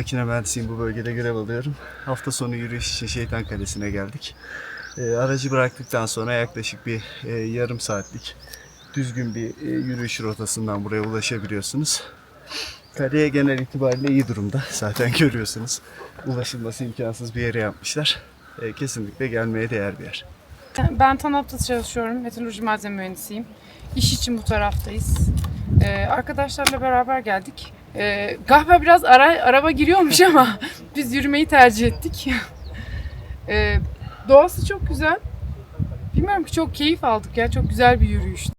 makine mühendisiyim bu bölgede görev alıyorum. Hafta sonu yürüyüş için Şeytan Kalesi'ne geldik. Ee, aracı bıraktıktan sonra yaklaşık bir e, yarım saatlik düzgün bir e, yürüyüş rotasından buraya ulaşabiliyorsunuz. Kaleye genel itibariyle iyi durumda. Zaten görüyorsunuz. Ulaşılması imkansız bir yere yapmışlar. E, kesinlikle gelmeye değer bir yer. Ben TANAP'ta çalışıyorum. Metalurji malzeme mühendisiyim. İş için bu taraftayız. Ee, arkadaşlarla beraber geldik. Ee, galiba biraz ara, araba giriyormuş ama biz yürümeyi tercih ettik. Ee, doğası çok güzel. Bilmiyorum ki çok keyif aldık ya. Çok güzel bir yürüyüştü.